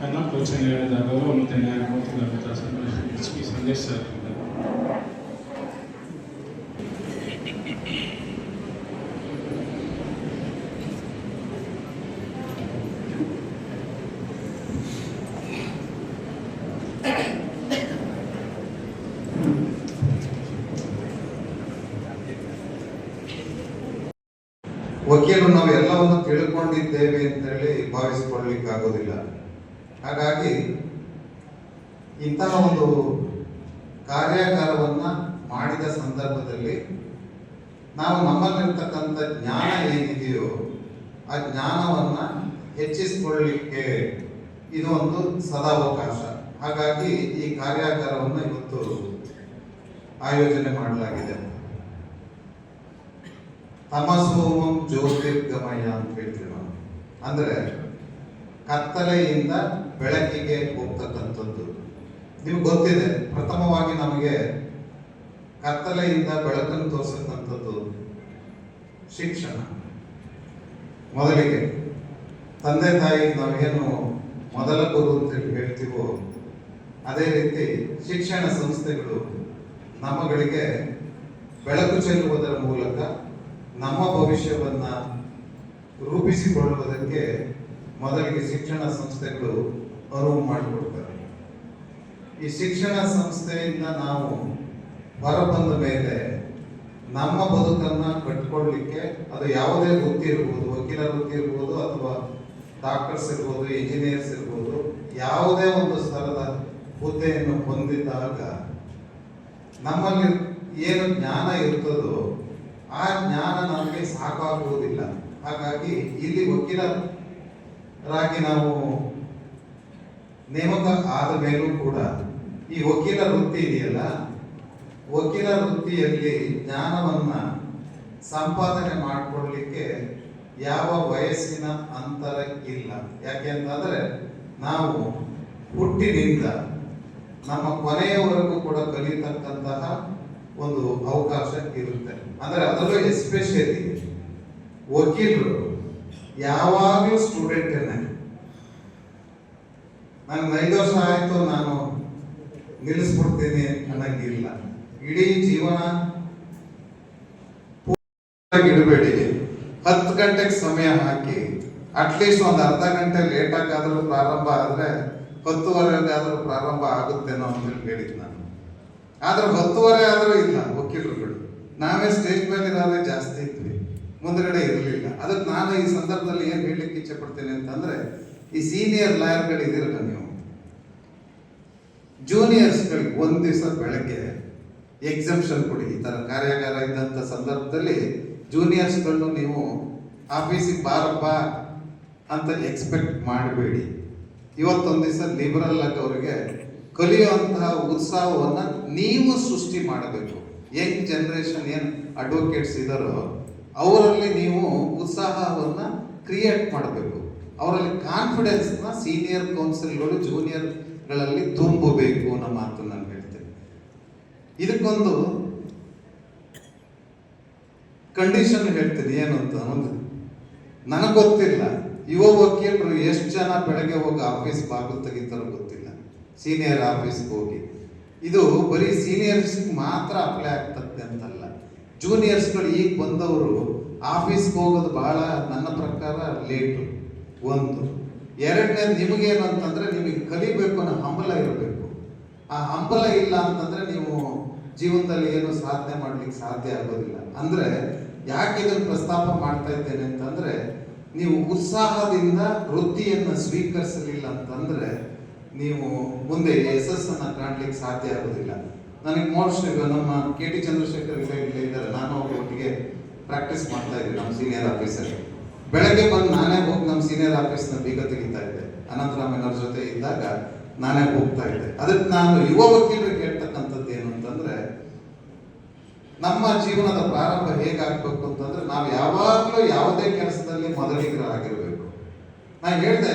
Kaynak ölçenlere dair olmadan yani kontrol edilmesi için izinler sağlıyor. ವಕೀಲರು ನಾವು ಎಲ್ಲವನ್ನು ತಿಳ್ಕೊಂಡಿದ್ದೇವೆ ಅಂತೇಳಿ ಭಾವಿಸಿಕೊಳ್ಳಿಕ್ಕೆ ಆಗೋದಿಲ್ಲ ಹಾಗಾಗಿ ಇಂತಹ ಒಂದು ಕಾರ್ಯಾಗಾರವನ್ನು ಮಾಡಿದ ಸಂದರ್ಭದಲ್ಲಿ ನಾವು ನಮ್ಮಲ್ಲಿರ್ತಕ್ಕಂಥ ಜ್ಞಾನ ಏನಿದೆಯೋ ಆ ಜ್ಞಾನವನ್ನ ಹೆಚ್ಚಿಸಿಕೊಳ್ಳಲಿಕ್ಕೆ ಇದು ಒಂದು ಸದಾವಕಾಶ. ಹಾಗಾಗಿ ಈ ಕಾರ್ಯಾಗಾರವನ್ನು ಇವತ್ತು ಆಯೋಜನೆ ಮಾಡಲಾಗಿದೆ. ತಮಸೋಮಂ ಜ್ಯೋತಿರ್ಗಮಯ ಅಂತ ಹೇಳ್ತೀವಿ ನಾವು. ಅಂದ್ರೆ ಕತ್ತಲೆಯಿಂದ ಬೆಳಕಿಗೆ ಹೋಗ್ತಕ್ಕಂಥದ್ದು. ನಿಮ್ಗೆ ಗೊತ್ತಿದೆ, ಪ್ರಥಮವಾಗಿ ನಮಗೆ ಕತ್ತಲೆಯಿಂದ ಬೆಳಕನ್ನು ತೋರಿಸತಕ್ಕಂಥದ್ದು ಶಿಕ್ಷಣ. ಮೊದಲಿಗೆ ತಂದೆ ತಾಯಿ ನಾವೇನು ಮೊದಲ ಗುರು ಅಂತ ಹೇಳಿ ಹೇಳ್ತೀವೋ, ಅದೇ ರೀತಿ ಶಿಕ್ಷಣ ಸಂಸ್ಥೆಗಳು ನಮ್ಮಗಳಿಗೆ ಬೆಳಕು ಚೆಲ್ಲುವುದರ ಮೂಲಕ ನಮ್ಮ ಭವಿಷ್ಯವನ್ನ ರೂಪಿಸಿಕೊಳ್ಳುವುದಕ್ಕೆ ಮೊದಲಿಗೆ ಶಿಕ್ಷಣ ಸಂಸ್ಥೆಗಳು ಅರಿವು ಮಾಡಿಕೊಡ್ತಾರೆ. ಈ ಶಿಕ್ಷಣ ಸಂಸ್ಥೆಯಿಂದ ನಾವು ಹೊರಬಂದ ಮೇಲೆ ನಮ್ಮ ಬದುಕನ್ನ ಕಟ್ಕೊಳ್ಳಿಕ್ಕೆ ಅದು ಯಾವುದೇ ವೃತ್ತಿ ಇರ್ಬೋದು, ವಕೀಲ ವೃತ್ತಿ ಇರ್ಬೋದು ಅಥವಾ ಡಾಕ್ಟರ್ಸ್ ಇರ್ಬೋದು, ಇಂಜಿನಿಯರ್ಸ್ ಇರ್ಬೋದು, ಯಾವುದೇ ಒಂದು ಸ್ಥಳದ ಹುದ್ದೆಯನ್ನು ಹೊಂದಿದಾಗ ನಮ್ಮಲ್ಲಿ ಏನು ಜ್ಞಾನ ಇರ್ತದೋ ಆ ಜ್ಞಾನ ನಮಗೆ ಸಾಕಾಗುವುದಿಲ್ಲ. ಹಾಗಾಗಿ ಇಲ್ಲಿ ವಕೀಲರಾಗಿ ನಾವು ನೇಮಕ ಆದ ಮೇಲೂ ಕೂಡ ಈ ವಕೀಲ ವೃತ್ತಿ ಇದೆಯಲ್ಲ, ವಕೀಲ ವೃತ್ತಿಯಲ್ಲಿ ಜ್ಞಾನವನ್ನ ಸಂಪಾದನೆ ಮಾಡಿಕೊಳ್ಳಲಿಕ್ಕೆ ಯಾವ ವಯಸ್ಸಿನ ಅಂತರ ಇಲ್ಲ. ಯಾಕೆಂತಂದರೆ ನಾವು ಹುಟ್ಟಿನಿಂದ ನಮ್ಮ ಕೊನೆಯವರೆಗೂ ಕೂಡ ಕಲಿತಕ್ಕಂತಹ ಒಂದು ಅವಕಾಶ ಇರುತ್ತೆ ಅಂದ್ರೆ ಅದರಲ್ಲೂ ಎಸ್ಪೆಷಲಿ ವಕೀಲರು, ಯಾವಾಗಲೂ ಸ್ಟೂಡೆಂಟ್ ನನಗೆ ಐದು ವರ್ಷ ಆಯಿತು, ನಾನು ನಿಲ್ಲಿಸ್ಬಿಡ್ತೀನಿ ಅನ್ನಂಗಿಲ್ಲ. ಇಡೀ ಜೀವನ ಇಡಬೇಡಿ. ಹತ್ತು ಗಂಟೆಗೆ ಸಮಯ ಹಾಕಿ ಅಟ್ಲೀಸ್ಟ್ ಒಂದು ಅರ್ಧ ಗಂಟೆ ಲೇಟ್ ಆಗಾದ್ರೂ ಪ್ರಾರಂಭ ಆದ್ರೆ ಹತ್ತುವರೆಗಾದರೂ ಪ್ರಾರಂಭ ಆಗುತ್ತೇನೋ ಅಂತ ಹೇಳಿ ಹೇಳಿದ್ ನಾನು ಆದ್ರೆ ಹತ್ತುವರೆ ಆದರೂ ಇಲ್ಲ, ವಕೀಲರುಗಳು. ನಾವೇ ಸ್ಟೇಜ್ ಮೇಲೆ ಇರೋದೇ ಜಾಸ್ತಿ ಇದ್ವಿ. ಮುಂದ್ಗಡೆ ಇರಲಿಲ್ಲ. ಅದಕ್ಕೆ ನಾನು ಈ ಸಂದರ್ಭದಲ್ಲಿ ಏನು ಹೇಳಲಿಕ್ಕೆ ಇಚ್ಛೆ ಪಡ್ತೇನೆ ಅಂತಂದ್ರೆ, ಈ ಸೀನಿಯರ್ ಲಾಯರ್ಗಳು ಇದಿರಲ್ಲ ನೀವು. ಜೂನಿಯರ್ಸ್ಗಳಿಗೆ ಒಂದು ದಿವಸ ಬೆಳಗ್ಗೆ ಎಕ್ಸಂಪ್ಷನ್ ಕೊಡಿ. ಈ ಥರ ಕಾರ್ಯಾಗಾರ ಇದ್ದಂತ ಸಂದರ್ಭದಲ್ಲಿ ಜೂನಿಯರ್ಸ್ಗಳನ್ನು ನೀವು ಆಫೀಸಿಗೆ ಬಾರಪ್ಪ ಅಂತ ಎಕ್ಸ್ಪೆಕ್ಟ್ ಮಾಡಬೇಡಿ. ಇವತ್ತೊಂದು ದಿವಸ ಲಿಬರಲ್ ಆಗಿ ಅವರಿಗೆ ಕಲಿಯುವಂತಹ ಉತ್ಸಾಹವನ್ನ ನೀವು ಸೃಷ್ಟಿ ಮಾಡಬೇಕು. ಯಂಗ್ ಜನರೇಷನ್ ಏನು ಅಡ್ವೊಕೇಟ್ಸ್ ಇದ್ದಾರೋ ಅವರಲ್ಲಿ ನೀವು ಉತ್ಸಾಹವನ್ನ ಕ್ರಿಯೇಟ್ ಮಾಡಬೇಕು. ಅವರಲ್ಲಿ ಕಾನ್ಫಿಡೆನ್ಸ್ನ ಸೀನಿಯರ್ ಕೌನ್ಸಿಲ್ಗಳು ಜೂನಿಯರ್ಗಳಲ್ಲಿ ತುಂಬಬೇಕು ಅನ್ನೋ ಮಾತು ನಾನು ಹೇಳ್ತೇನೆ. ಇದಕ್ಕೊಂದು ಕಂಡೀಷನ್ ಹೇಳ್ತೀನಿ. ಏನು ಅಂತ ಒಂದು ನನಗೆ ಗೊತ್ತಿಲ್ಲ. ಯುವ ವಕೀಲರು ಎಷ್ಟು ಜನ ಬೆಳಗ್ಗೆ ಹೋಗಿ ಆಫೀಸ್ ಬಾಗಿಲು ತೆಗಿತಾರೋ ಗೊತ್ತಿಲ್ಲ. ಸೀನಿಯರ್ ಆಫೀಸ್ಗೆ ಹೋಗಿ. ಇದು ಬರೀ ಸೀನಿಯರ್ಸ್ ಮಾತ್ರ ಅಪ್ಲೈ ಆಗ್ತದೆ ಅಂತಲ್ಲ. ಜೂನಿಯರ್ಸ್ಗಳು ಈಗ ಬಂದವರು ಆಫೀಸ್ಗೆ ಹೋಗೋದು ಬಹಳ ನನ್ನ ಪ್ರಕಾರ ಲೇಟು ಒಂದು. ಎರಡನೇ ನಿಮಗೇನು ಅಂತಂದ್ರೆ ನಿಮಗೆ ಕಲಿಬೇಕು ಅನ್ನೋ ಹಂಬಲ ಇರಬೇಕು. ಆ ಹಂಬಲ ಇಲ್ಲ ಅಂತಂದ್ರೆ ನೀವು ಜೀವನದಲ್ಲಿ ಏನು ಸಾಧನೆ ಮಾಡ್ಲಿಕ್ಕೆ ಸಾಧ್ಯ ಆಗೋದಿಲ್ಲ. ಅಂದ್ರೆ ಯಾಕೆ ಇದನ್ನು ಪ್ರಸ್ತಾಪ ಮಾಡ್ತಾ ಇದ್ದೇನೆ ಅಂತಂದ್ರೆ ನೀವು ಉತ್ಸಾಹದಿಂದ ವೃತ್ತಿಯನ್ನು ಸ್ವೀಕರಿಸಲಿಲ್ಲ ಅಂತಂದ್ರೆ ನೀವು ಮುಂದೆ ಯಶಸ್ಸನ್ನ ಕಾಣ್ಲಿಕ್ಕೆ ಸಾಧ್ಯ ಆಗೋದಿಲ್ಲ. ನನಗೆ ಮೋಸ್ಟ್ ನಮ್ಮ ಕೆ ಟಿ ಚಂದ್ರಶೇಖರ್ ಇದ್ದಾರೆ. ನಾನು ಅವ್ರ ಒಟ್ಟಿಗೆ ಪ್ರಾಕ್ಟೀಸ್ ಮಾಡ್ತಾ ಇದ್ದೀನಿ ನಮ್ಮ ಸೀನಿಯರ್ ಆಫೀಸರ್ ಬೆಳಗ್ಗೆ ಬಂದು ನಾನೇ ಹೋಗಿ ನಮ್ಮ ಸೀನಿಯರ್ ಆಫೀಸ್ನ ಬೀಗ ತೆಗಿತಾ ಇದ್ದೆ. ಅನಂತರಾಮಯ್ಯನವ್ರ ಜೊತೆ ಇದ್ದಾಗ ನಾನೇ ಹೋಗ್ತಾ ಇದ್ದೆ. ಅದಕ್ಕೆ ನಾನು ಯುವ ವಕೀಲರಿಗೆ ಹೇಳ್ತಕ್ಕಂಥದ್ದು ಏನು ಅಂತಂದ್ರೆ, ನಮ್ಮ ಜೀವನದ ಪ್ರಾರಂಭ ಹೇಗಾಗಬೇಕು ಅಂತಂದ್ರೆ, ನಾವು ಯಾವಾಗಲೂ ಯಾವುದೇ ಕೆಲಸದಲ್ಲಿ ಮೊದಲಿಗರಾಗಿರಬೇಕು. ನಾನು ಹೇಳ್ದೆ